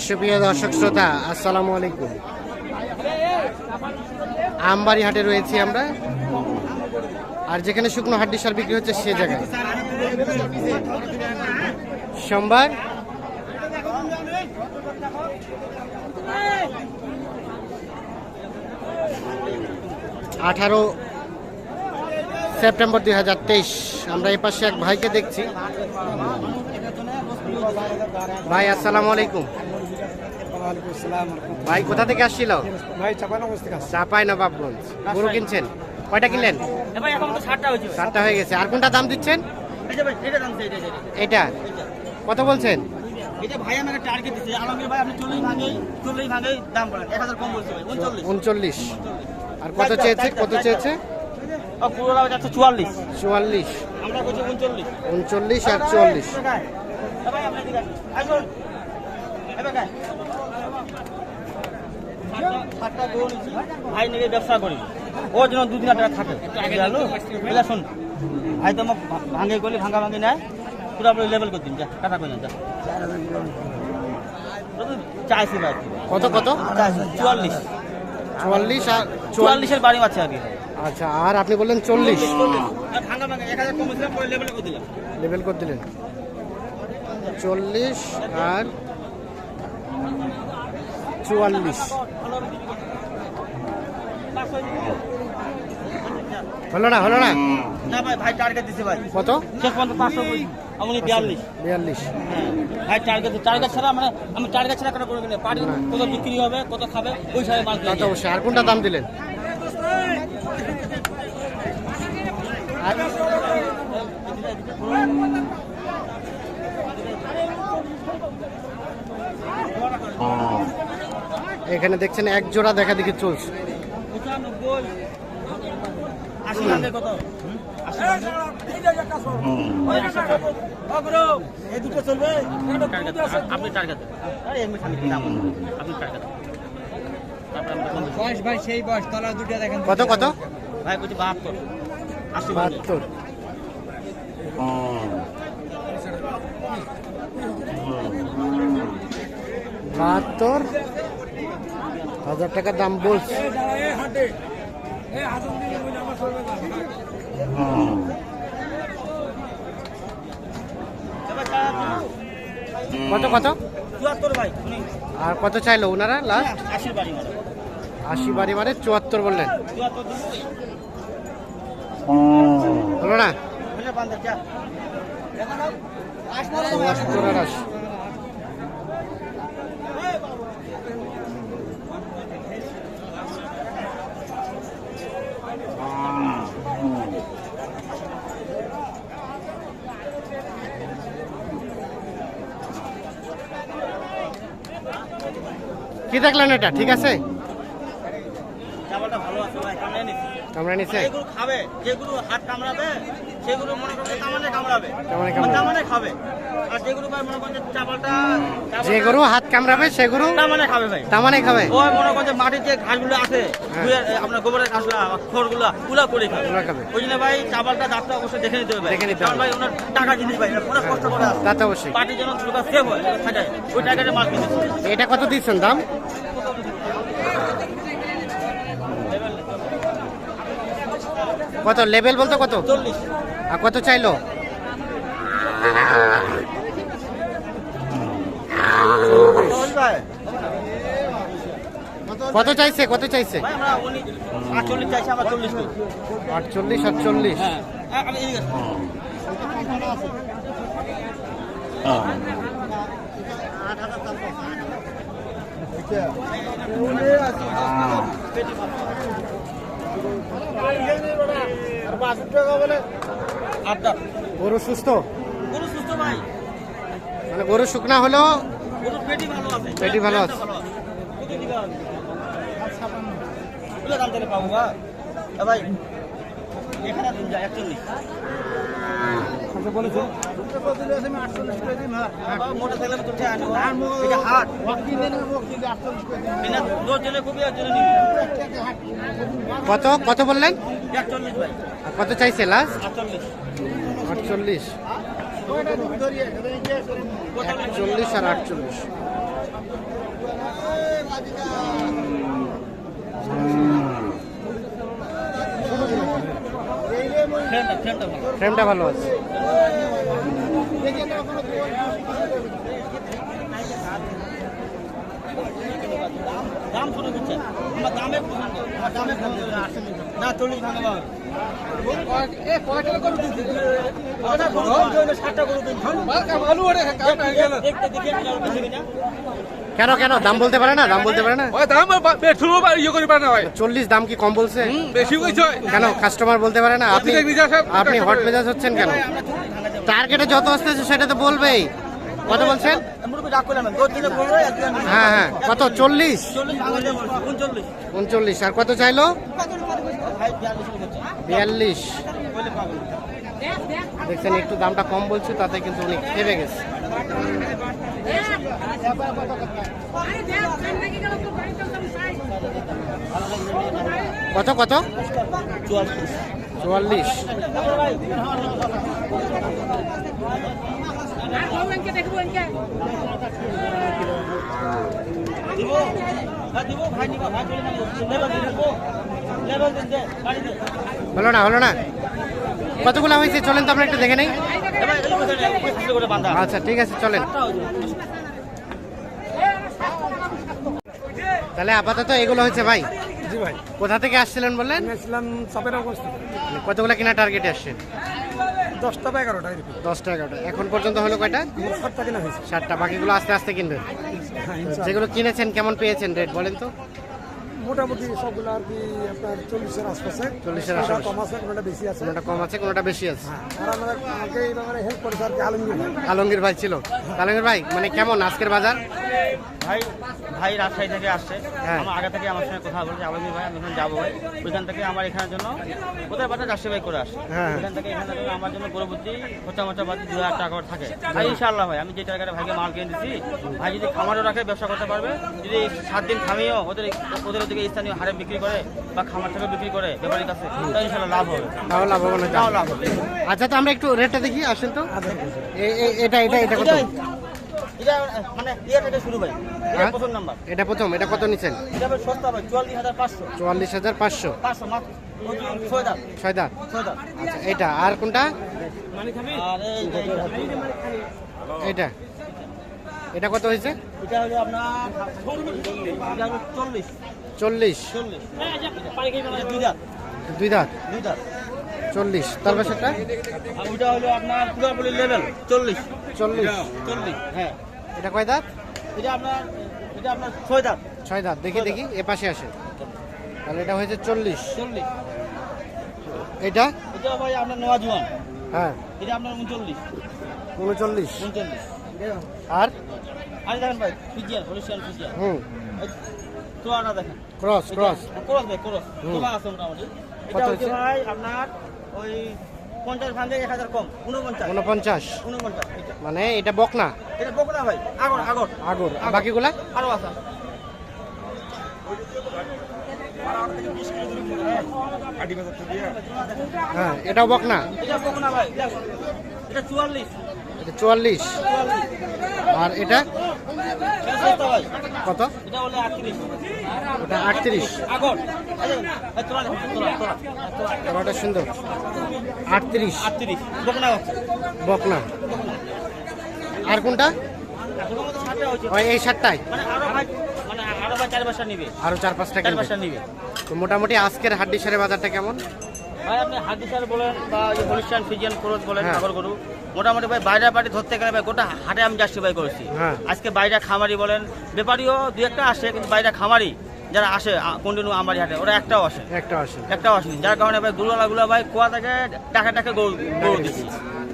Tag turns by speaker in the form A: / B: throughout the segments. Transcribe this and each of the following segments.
A: সুপ্রিয় দর্শক শ্রোতা, আসসালামু আলাইকুম। আমবাড়ি হাটে রয়েছি আমরা। আর যেখানে শুকনো হাড্ডি সার বিক্রি হচ্ছে সে জায়গায়। সোমবার। আঠারো সেপ্টেম্বর দুই হাজার তেইশ। আমরা এই পাশে এক ভাইকে দেখছি। ভাই, আসসালামু আলাইকুম। ভাই কোথা থেকে আসছিল?
B: ভাই চাপানো বসতে কাজ
A: চাপাই নবাবগঞ্জ গরু কিনছেন? কয়টা কিনলেন? সাতটা হয়ে গেছে। আর কোনটা দাম দিচ্ছেন?
C: এই যে ভাই এটা
A: কত বলছেন?
C: উনচল্লিশ।
A: আর কত চেয়েছে? কত চেয়েছে?
C: চুয়াল্লিশ।
A: চুয়াল্লিশ।
C: উনচল্লিশ।
A: আর চুয়াল্লিশ।
C: ভাই নিয়ে ব্যবসা করি ওর জন্য দু তিন হাজার টাকা থাকে জানো শোন ভাই তো ভাঙে গলি ভাঙা ভাঙি নেয় পুরো আপনি লেভেল করে দিন যা টাকা করে যা চাইছি ভাই
A: কত কত?
C: চুয়াল্লিশ।
A: চুয়াল্লিশ আর
C: চুয়াল্লিশের বাড়ি আছে আগে।
A: আচ্ছা আর আপনি বললেন চল্লিশ।
C: লেভেল
A: লেবেল করে দিলেন। চল্লিশ আর চুয়াল্লিশ। হলো না হলো না?
C: না ভাই ভাই টার্গেট দিছে ভাই।
A: কত?
C: শেষ পর্যন্ত পাঁচশো আমি বিয়াল্লিশ।
A: বিয়াল্লিশ।
C: হ্যাঁ ভাই টার্গেট টার্গেট ছাড়া মানে আমি টার্গেট ছাড়া কোনো না কত বিক্রি হবে কত খাবে ওই মাল
A: তা অবশ্যই। আর কোনটা দাম দিলেন? এখানে দেখছেন এক জোড়া দেখা দেখি চলছে।
C: কত
A: কত? কত
C: ভাই বলছি বাহাত্তর
A: বাহাত্তর। বাহাত্তর। হাজার টাকার দাম বলছে। কত কত? আর কত চাইলো ওনারা লাস্ট
C: মানে
A: আশি বাড়ি মানে চুয়াত্তর বললেন। হলো না? চুয়াত্তর আর আশি কি দেখলেন এটা? ঠিক আছে?
C: কামড়ে নিছি। এগুলো খাবে যেগুলো হাত কামড়াবে সেগুলো মনে করছে কামানে কামড়াবে।
A: তামানে
C: খাবে। যে
A: গরু হাত কামড়াবে সে গরু
C: তামানে খাবে ভাই।
A: তামানে খাবে।
C: ওই মনে করেন যে মাটির যে ঘাসগুলো আছে
A: হ্যাঁ।
C: আপনার গোবরের ঘাসগুলো খড়গুলো উলা করে খাবে। ওই জন্য ভাই চাপালটা দাঁতটা অবশ্যই দেখে নিতে হবে।
A: দেখে নিতে হবে।
C: ভাই ওনার টাকা জিনিস ভাই এটা অনেক কষ্ট করে
A: তা তো অবশ্যই।
C: পার্টির জন্য দুটো সেভ হয় থাকে ওই টাকাটা মাল কিনেছে
A: এটা কত দিচ্ছেন দাম? কত লেভেল বলতো কত?
C: চল্লিশ।
A: আর কত চাইলো? কত চাইছে কত চাইছে?
C: আটচল্লিশ চাইছি আমরা চল্লিশ করি।
A: আটচল্লিশ আটচল্লিশ
C: হ্যাঁ হ্যাঁ,
A: গরু সুস্থ?
C: গরু সুস্থ ভাই।
A: মানে গরু শুকনা
C: গরু পেটি ভালো আছে।
A: পেটি ভালো আছে।
C: কত দিবে আমি? এগুলো দাম তাহলে পাবো বা এ ভাই এখানে একচল্লিশ নিবি।
A: কত কত বললেন? কত চাইছে লাস্ট
C: আটচল্লিশ।
A: আটচল্লিশ
C: পঁয়তাল্লিশ
A: চল্লিশ আর আটচল্লিশ।
C: ফ্রেমটা ভালো।
A: আছে।
C: দাম শুরু করছে না চল্লিশ ভাঙা
A: কেন কেন? দাম বলতে পারে না? দাম বলতে পারে না?
D: ওই দাম পেট্রোল ইয়ে করে পারে না ভাই।
A: চল্লিশ দাম কি কম বলছে?
D: বেশি কইছে
A: কেন কাস্টমার বলতে পারে না? আপনি আপনি হট মেজাজ হচ্ছেন কেন? টার্গেটে যত আসতেছে সেটা তো বলবেই। কত বলছেন?
C: মুরব্বী ডাক করলাম দু দিনে বলব একদিন
A: হ্যাঁ হ্যাঁ। কত? চল্লিশ?
C: উনচল্লিশ।
A: আর কত চাইলো?
C: বিয়াল্লিশ।
A: দেখছেন, একটু দামটা কম বলছে, তাতে কিন্তু উনি খেপে গেছে। কত কত?
C: চুয়াল্লিশ। হ্যাঁ
A: হলো না হলো না। কতগুলো হয়েছে চলেন তো আমরা একটু দেখে নেই। আচ্ছা ঠিক আছে চলেন। তাহলে আপাতত এগুলো হয়েছে ভাই?
B: জি ভাই।
A: কোথা থেকে আসছিলেন বললেন?
B: কিনেছিলাম চাপের অবস্থা।
A: মানে কতগুলো কিনা টার্গেটে আসছেন?
B: দশটা বা এগারোটা
A: দশটা এগারোটা। এখন পর্যন্ত হলো কয়টা?
B: সাতটা কিনা হয়েছে।
A: সাতটা। বাকিগুলো আস্তে আস্তে কিনবেন।
B: হ্যাঁ
A: যেগুলো কিনেছেন কেমন পেয়েছেন রেট বলেন তো?
B: মোটামুটি সবগুলো আর কি আপনার চল্লিশের আশপাশে। চল্লিশের
A: আশপাশে।
B: কম আছে কোনোটা বেশি আছে?
A: কোনোটা কম আছে কোনোটা বেশি আছে?
B: হ্যাঁ আর আমাদের আমাকে এই ব্যাপারে হেল্প করেছে আর কি আলমগীর ভাই।
A: আলমগীর ভাই ছিল। আলমগীর ভাই মানে কেমন আজকের বাজার?
C: ভাই ভাই রাজশাহী থেকে আসছে।
A: হ্যাঁ।
C: আমার আগে থেকে আমার সঙ্গে কথা বলছে আলমী ভাই আমি এখন যাব ভাই। ওইখান থেকে আমার এখানের জন্য কোথায় বাটা রাজশাহী ভাই করে আসে।
A: হ্যাঁ।
C: ওইখান থেকে এখানে আমার জন্য পরবর্তী খরচা মরচা বাদ দু হাজার টাকা করে থাকে। ভাই ইনশাআল্লাহ ভাই আমি যে টাকাটা ভাইকে মাল কিনে দিচ্ছি ভাই যদি খামারও রাখে ব্যবসা করতে পারবে। যদি সাত দিন খামিয়েও ওদের ওদের ওদিকে স্থানীয় হারে বিক্রি করে বা খামার থেকে বিক্রি করে ব্যাপারীর কাছে তাই ইনশাআল্লাহ লাভ হবে।
A: তাও লাভবান হতে
C: তাও লাভ হবে।
A: আচ্ছা তো আমরা একটু রেটটা দেখি আসেন তো। এ- এটা এটা এটা কত?
C: এটা মানে ইয়ে থেকে শুরু ভাই এটা
A: হ্যাঁ?
C: প্রথম নাম্বার।
A: এটা প্রথম এটা কত নিচ্ছেন
C: এটা সস্তা ভাই মাত্র। ছয়
A: দাঁত।
C: ছয়
A: আচ্ছা এটা আর কোনটা?
C: আর
A: এটা এটা কত হয়েছে?
C: এটা হলো আপনার দুই দাঁত।
A: দুই দাঁত? চল্লিশ। তার পাশেরটা
C: ওইটা হলো আপনার পুরোপুরি লেভেল চল্লিশ।
A: চল্লিশ।
C: চল্লিশ হ্যাঁ।
A: এটা কয় দাঁত?
C: এটা আপনার এটা আপনার ছয় দাঁত।
A: ছয় দাঁত। দেখি দেখি এ পাশে আসে। তাহলে এটা হয়েছে চল্লিশ।
C: চল্লিশ।
A: এটা?
C: এটা ভাই আপনার নোয়াজুয়ান
A: হ্যাঁ।
C: এটা আপনার উনচল্লিশ।
A: উনচল্লিশ।
C: উনচল্লিশ।
A: আর?
C: আর দেখেন ভাই ফিজিয়ান হলিস্টিয়ান ফিজিয়ান
A: হুম।
C: তোয়াটা দেখেন।
A: Cross cross.
C: ক্রস ভাই ক্রস। তোমার আছে মোটামুটি। এটা হচ্ছে? ভাই আপনার ওই পঞ্চাশ ভাঙে এক হাজার কম। উনপঞ্চাশ
A: উনপঞ্চাশ
C: উনপঞ্চাশ এটা
A: মানে এটা বকনা?
C: এটা বকনা ভাই। আগর আগর।
A: আগর। বাকিগুলা?
C: আরও আছে।
A: হ্যাঁ এটাও বকনা?
C: এটা বকনা ভাই এটা চুয়াল্লিশ।
A: এটা চুয়াল্লিশ। আর এটা? কত? ওটা আটত্রিশ। ওটা সুন্দর। আটত্রিশ।
C: বকনা।
A: আর কোনটা? এই সাতটায়।
C: আরও চার
A: পাঁচটা তো মোটামুটি আজকের হাড্ডি সারের বাজারটা কেমন?
C: ভাই আপনি হাডি সার বলেন বা হলিস্টান ফিজিয়ান ক্রোজ বলেন
A: হ্যাঁ।
C: খাবার গরু মোটামুটি ভাই বাইরে বাড়ি ধরতে গেলে ভাই গোটা হাটে আমি ভাই করেছি।
A: হ্যাঁ।
C: আজকে বাইরে খামারি বলেন ব্যাপারীও দু একটা আসে কিন্তু বাইরে খামারি যারা আসে কন্টিনিউ আমারি হাটে ওরা একটাও আসে।
A: একটা আসে।
C: একটাও আসেনি যার কারণে ভাই গুলোগুলো ভাই কুয়া থেকে টাকা টাকা গরু গরু দিচ্ছি।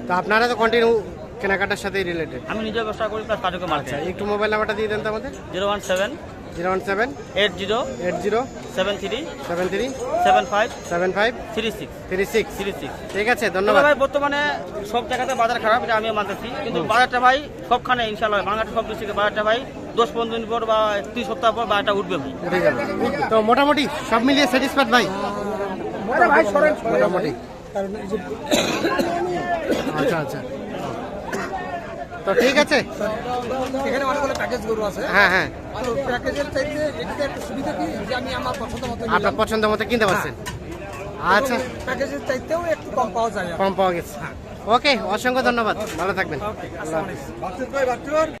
A: তো আপনারা তো কন্টিনিউ কেনাকাটার সাথে রিলেটেড
C: আমি নিজে ব্যবসা করি প্লাস তাদেরকে মার্কেট
A: একটু মোবাইল নাম্বারটা দিয়ে দেন তো আমাদের।
C: Zero one seven
A: zero one seven
C: eight zero
A: eight zero
C: seven three
A: seven three
C: seven five
A: seven five
C: three six
A: three six
C: three six
A: ঠিক আছে ধন্যবাদ।
C: ভাই বর্তমানে সব জায়গাতে বাজার খারাপ এটা আমিও মানতেছি। কিন্তু বাজারটা ভাই সবখানে ইনশাল্লাহ বাংলাদেশ সব ডিস্ট্রিক্টে বাজারটা ভাই দশ পনেরো দিন পর বা একত্রিশ সপ্তাহ পর বাজারটা উঠবে ভাই।
A: উঠে যাবে। তো মোটামুটি সব মিলিয়ে স্যাটিসফাইড ভাই?
B: ভাই
A: মোটামুটি। আচ্ছা আচ্ছা। তো ঠিক আছে।
B: এখানে অনেকগুলো প্যাকেজ গরু আছে।
A: হ্যাঁ হ্যাঁ।
B: প্যাকেজের চাইতে এটাতে একটা সুবিধা কি? যে আমি আমার পছন্দ মতো
A: আপনার পছন্দ মতো কিনতে পারছেন। আচ্ছা।
B: প্যাকেজের চাইতেও একটু কম পাওয়া যায়
A: কম পাওয়া গেছে। ওকে অসংখ্য ধন্যবাদ। ভালো থাকবেন।